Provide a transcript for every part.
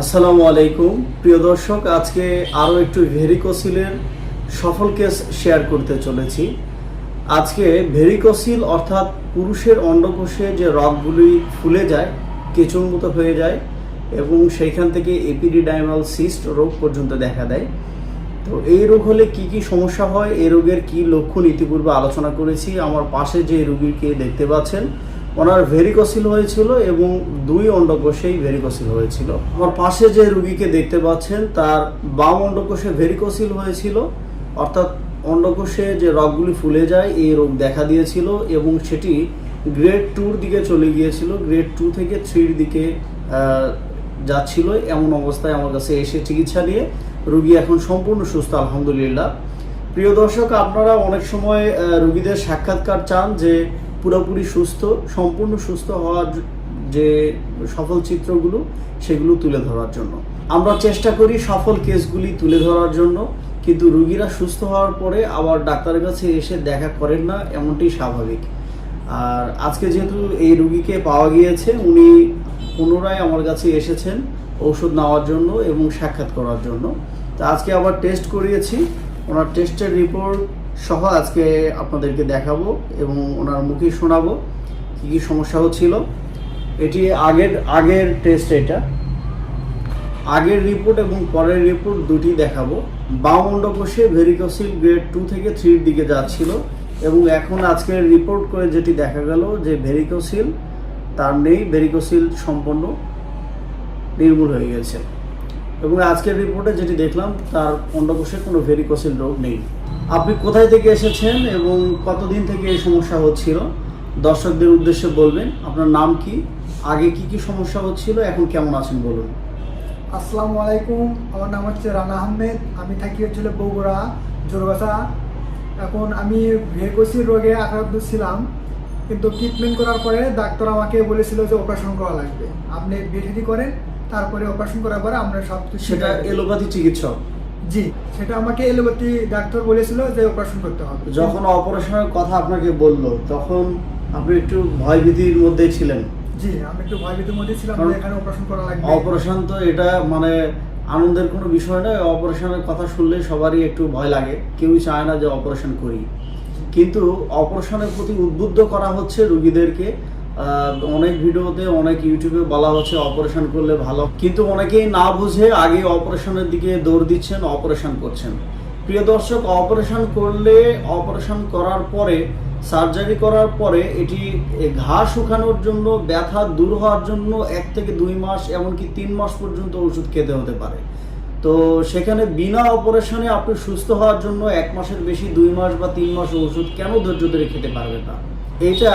আসসালামু আলাইকুম। প্রিয় দর্শক, আজকে আরও একটু ভেরিকোসিলের সফল কেস শেয়ার করতে চলেছি। আজকে ভেরিকোসিল অর্থাৎ পুরুষের অন্ডকোষে যে রগগুলি ফুলে যায়, কেঁচুর মতো হয়ে যায়, এবং সেইখান থেকে এপিডিডাইমাল সিস্ট রোগ পর্যন্ত দেখা দেয়। তো এই রোগ হলে কি কি সমস্যা হয়? এই রোগের কি লক্ষণ ইতিপূর্বে আলোচনা করেছি। আমার পাশে যে রুগীকে দেখতে পাচ্ছেন ওনার ভেরিকোসিল হয়েছিল এবং দুই অন্ডকোষেই ভেরিকোসিল হয়েছিল। আমার পাশে যে রুগীকে দেখতে পাচ্ছেন, তার বাম অন্ডকোষে ভেরিকোসিল হয়েছিল, অর্থাৎ অন্ডকোষে যে রগগুলি ফুলে যায়, এই রোগ দেখা দিয়েছিল এবং সেটি গ্রেড টুর দিকে চলে গিয়েছিল। গ্রেড টু থেকে থ্রির দিকে যাচ্ছিল এমন অবস্থায় আমার কাছে এসে চিকিৎসা নিয়ে রুগী এখন সম্পূর্ণ সুস্থ, আলহামদুলিল্লাহ। প্রিয় দর্শক, আপনারা অনেক সময় রুগীদের সাক্ষাৎকার চান যে পুরোপুরি সুস্থ, সম্পূর্ণ সুস্থ হওয়ার যে সফল চিত্রগুলো, সেগুলো তুলে ধরার জন্য। আমরা চেষ্টা করি সফল কেসগুলি তুলে ধরার জন্য, কিন্তু রুগীরা সুস্থ হওয়ার পরে আবার ডাক্তারের কাছে এসে দেখা করেন না, এমনটি স্বাভাবিক। আর আজকে যেহেতু এই রুগীকে পাওয়া গিয়েছে, উনি পুনরায় আমার কাছে এসেছেন ঔষধ নেওয়ার জন্য এবং সাক্ষাৎ করার জন্য। তা আজকে আবার টেস্ট করিয়েছি। ওনার টেস্টের রিপোর্ট সহ আজকে আপনাদেরকে দেখাবো এবং ওনার মুখে শোনাবো কী কী সমস্যা হচ্ছিল। এটি আগের আগের টেস্ট এটা। আগের রিপোর্ট এবং পরের রিপোর্ট দুটি দেখাবো। বাম অন্ডকোষে ভেরিকোসিল গ্রেড টু থেকে থ্রির দিকে যাচ্ছিল এবং এখন আজকের রিপোর্ট করে যেটি দেখা গেল যে ভেরিকোসিল তার নেই ভেরিকোসিল সম্পন্ন নির্মূল হয়ে গেছে। এবং আজকের রিপোর্টে যেটি দেখলাম, তার অন্ডকোষে কোনো ভেরিকোসিল রোগ নেই। আপনি কোথায় থেকে এসেছেন এবং কতদিন থেকে এই সমস্যা হচ্ছিল? দর্শকদের উদ্দেশ্যে বলবেন আপনার নাম কি? আগে কি কি সমস্যা হচ্ছিল? এখন কেমন আছেন বলুন। আসসালামু আলাইকুম আমার নাম হচ্ছে রানা আহমেদ আমি থাকি হচ্ছিল বগুড়া জোরগাছা এখন আমি ভেকোসির রোগে আক্রান্ত ছিলাম কিন্তু ট্রিটমেন্ট করার পরে ডাক্তার আমাকে বলেছিল যে অপারেশন করা লাগবে। আপনি বিএটি করেন তারপরে অপারেশন করার পরে আমরা সব সেটা এলোপ্যাথি চিকিৎসক? জি সেটা আমাকে এলোপ্যাথি ডাক্তার বলেছিল যে অপারেশন করতে হবে। যখন অপারেশনের কথা আপনাকে বলল তখন আপনি একটু ভয়ভীতির মধ্যে ছিলেন। জি আমি একটু ভয়ভীতির মধ্যে ছিলাম যে এখানে অপারেশন করা লাগবে। অপারেশন তো এটা মানে আনন্দের কোনো বিষয় নয় অপারেশনের কথা শুনলে সবারই একটু ভয় লাগে। কেউই চায় না যে অপারেশন করি। কিন্তু অপারেশনের প্রতি উদ্বুদ্ধ করা হচ্ছে রুগীদেরকে অনেক ভিডিওতে, অনেক ইউটিউবে বলা হচ্ছে অপারেশন করলে ভালো। কিন্তু অনেকেই না বুঝে আগে অপারেশনের দিকে দৌড় দিচ্ছেন অপারেশন করছেন। প্রিয় দর্শক অপারেশন করলে অপারেশন করার পরে সার্জারি করার পরে এটি ঘা শুকানোর জন্য, ব্যথা দূর হওয়ার জন্য এক থেকে দুই মাস, এমনকি তিন মাস পর্যন্ত ওষুধ খেতে হতে পারে। তো সেখানে বিনা অপারেশনে আপনি সুস্থ হওয়ার জন্য এক মাসের বেশি দুই মাস বা তিন মাস ওষুধ কেন ধৈর্য ধরে খেতে পারবেন না? এটা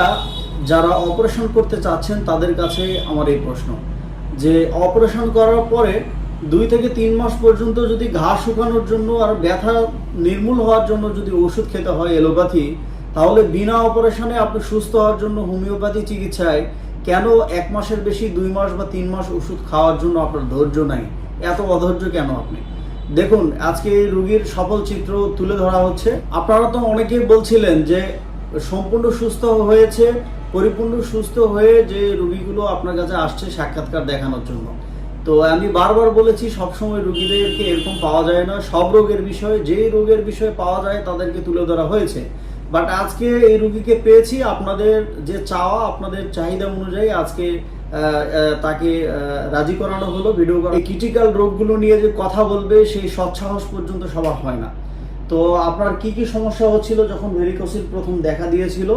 যারা অপারেশন করতে চাচ্ছেন তাদের কাছে আমার এই প্রশ্ন যে অপারেশন করার পরে দুই থেকে তিন মাস পর্যন্ত যদি ঘা শুকানোর জন্য আর ব্যথা নির্মূল হওয়ার জন্য যদি ওষুধ খেতে হয় এলোপ্যাথি তাহলে বিনা অপারেশনে আপনি সুস্থ হওয়ার জন্য হোমিওপ্যাথি চিকিৎসায় কেন এক মাসের বেশি, দুই মাস বা তিন মাস ওষুধ খাওয়ার জন্য আপনার ধৈর্য নাই? এত অধৈর্য কেন আপনি? দেখুন, আজকে রুগীর সফল চিত্র তুলে ধরা হচ্ছে। আপনারা তো অনেকেই বলছিলেন যে সম্পূর্ণ সুস্থ হয়েছে পরিপূর্ণ সুস্থ হয়ে যে রুগীগুলো আপনার কাছে আসছে সাক্ষাৎকার দেখানোর জন্য। তো আমি বারবার বলেছি, সবসময় রুগীদেরকে এরকম পাওয়া যায় না। সব রোগের বিষয়ে, যেই রোগের বিষয়ে পাওয়া যায় তাদেরকে তুলে ধরা হয়েছে। বাট আজকে এই রুগীকে পেয়েছি, আপনাদের যে চাওয়া, আপনাদের চাহিদা অনুযায়ী আজকে তাকে রাজি করানো হলো ভিডিও করা ক্রিটিক্যাল রোগগুলো নিয়ে যে কথা বলবে, সেই সৎসাহস পর্যন্ত সবার হয় না। তো আপনার কি কি সমস্যা হচ্ছিল যখন ভেরিকোসিল প্রথম দেখা দিয়েছিল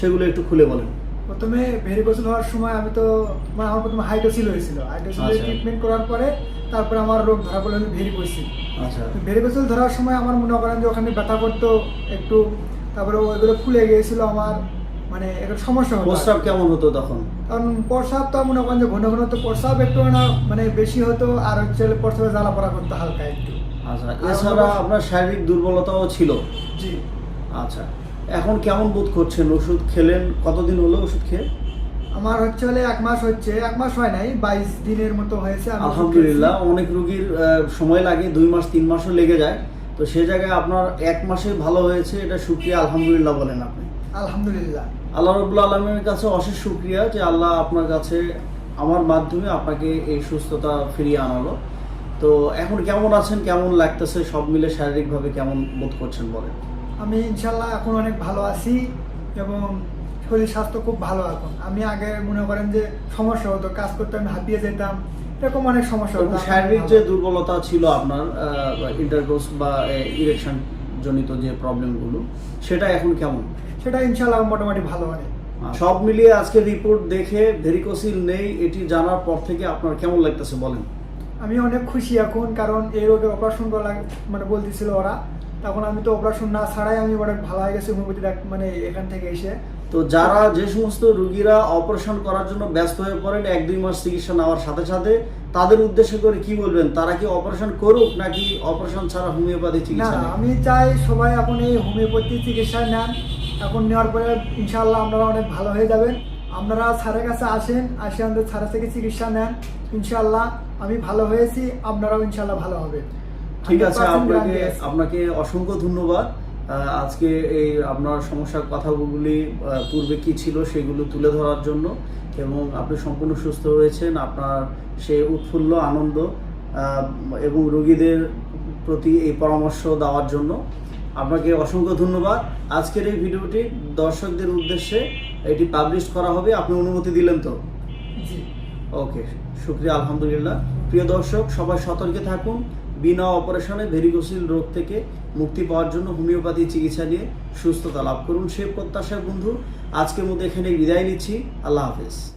সেগুলো একটু খুলে বলেন। প্রথমে ভেরিকোসিল হওয়ার সময় আমি তো মানে আমার প্রথমে হাইড্রোসিল হয়েছিল। হাইড্রোসিলের আচ্ছা। ট্রিটমেন্ট করার পরে তারপরে আমার রোগ ধরা পড়ল ভেরিকোসিল আচ্ছা। ভেরিকোসিল ধরার সময় আমার মনে করেন যে ওখানে ব্যথা করতো একটু তারপরে ওইগুলো ফুলে গিয়েছিল আমার মানে একটা সমস্যা হতো প্রস্রাব কেমন হতো তখন? কারণ প্রস্রাব তো মনে করেন যে ঘন ঘন তো প্রস্রাব একটু না মানে বেশি হতো আর হচ্ছে প্রস্রাবে জ্বালা পড়া করতো হালকা একটু। আচ্ছা এছাড়া আপনার শারীরিক দুর্বলতাও ছিল। জি। আচ্ছা এখন কেমন বোধ করছেন? ওষুধ খেলেন? কতদিন হলো ওষুধ খেয়ে? আমার হচ্ছে হলে এক মাস হচ্ছে এক মাস হয় নাই বাইশ দিনের মতো হয়েছে আলহামদুলিল্লাহ অনেক রুগীর সময় লাগে দুই মাস তিন মাসও লেগে যায়। তো সে জায়গায় আপনার এক মাসে ভালো হয়েছে এটা সুক্রিয়া আলহামদুলিল্লাহ বলেন আপনি। আলহামদুলিল্লাহ। আল্লাহ রবুল্লা আলমের কাছে অশেষ সুক্রিয়া যে আল্লাহ আপনার কাছে আমার মাধ্যমে আপনাকে এই সুস্থতা ফিরিয়ে আনালো। তো এখন কেমন আছেন কেমন লাগতেছে? সব মিলে শারীরিকভাবে কেমন বোধ করছেন বলেন? আমি ইনশাল্লাহ এখন অনেক ভালো আছি এবং শরীর স্বাস্থ্য খুব ভালো এখন। আমি আগে মনে করেন যে সমস্যা হতো কাজ করতে আমি হাঁপিয়ে যেতাম এরকম অনেক সমস্যা হতো। শারীরিক যে দুর্বলতা ছিল আপনার ইন্টারকোর্স বা ইরেকশন জনিত যে প্রবলেমগুলো সেটা এখন কেমন? সেটা ইনশাল্লাহ মোটামুটি ভালো হয়। সব মিলিয়ে আজকে রিপোর্ট দেখে ভেরিকোসিল নেই এটি জানার পর থেকে আপনার কেমন লাগতেছে বলেন? আমি অনেক খুশি এখন কারণ এই রোগে অপারেশন করা মানে বলতেছিল ওরা। তখন আমি তো অপারেশন না ছাড়াই আমি অনেক ভালো হয়ে গেছি হোমিওপ্যাথি মানে এখান থেকে এসে। তো যারা যে সমস্ত রুগীরা অপারেশন করার জন্য ব্যস্ত হয়ে পড়েন এক দুই মাস চিকিৎসা নেওয়ার সাথে সাথে তাদের উদ্দেশ্য করে কি বলবেন? তারা কি অপারেশন করুক নাকি অপারেশন ছাড়া হোমিওপ্যাথি না চিকিৎসা নেন? আমি চাই সবাই এখন এই হোমিওপ্যাথি চিকিৎসা নেন। এখন নেওয়ার পরে ইনশাল্লাহ আপনারা অনেক ভালো হয়ে যাবেন। আপনারা স্যারের কাছে আসেন আসে আমাদের স্যারের থেকে চিকিৎসা নেন। ইনশাল্লাহ আমি ভালো হয়েছি আপনারাও ইনশাল্লাহ ভালো হবে। ঠিক আছে আপনাকে আপনাকে অসংখ্য ধন্যবাদ। আজকে এই আপনার সমস্যার কথাগুলি পূর্বে কি ছিল সেগুলো তুলে ধরার জন্য এবং আপনি সম্পূর্ণ সুস্থ হয়েছেন আপনার সে উৎফুল্ল আনন্দ এবং রোগীদের প্রতি এই পরামর্শ দেওয়ার জন্য আপনাকে অসংখ্য ধন্যবাদ। আজকের এই ভিডিওটি দর্শকদের উদ্দেশ্যে এটি পাবলিশ করা হবে। আপনি অনুমতি দিলেন তো? জি। ওকে শুক্রিয়া, আলহামদুলিল্লাহ। প্রিয় দর্শক, সবাই সতর্কে থাকুন। বিনা অপারেশনে ভেরিকোসিল রোগ থেকে মুক্তি পাওয়ার জন্য হোমিওপ্যাথি চিকিৎসা নিয়ে সুস্থতা লাভ করুন। সে প্রত্যাশায় বন্ধু, আজকের মধ্যে এখানে বিদায় নিচ্ছি। আল্লাহ হাফেজ।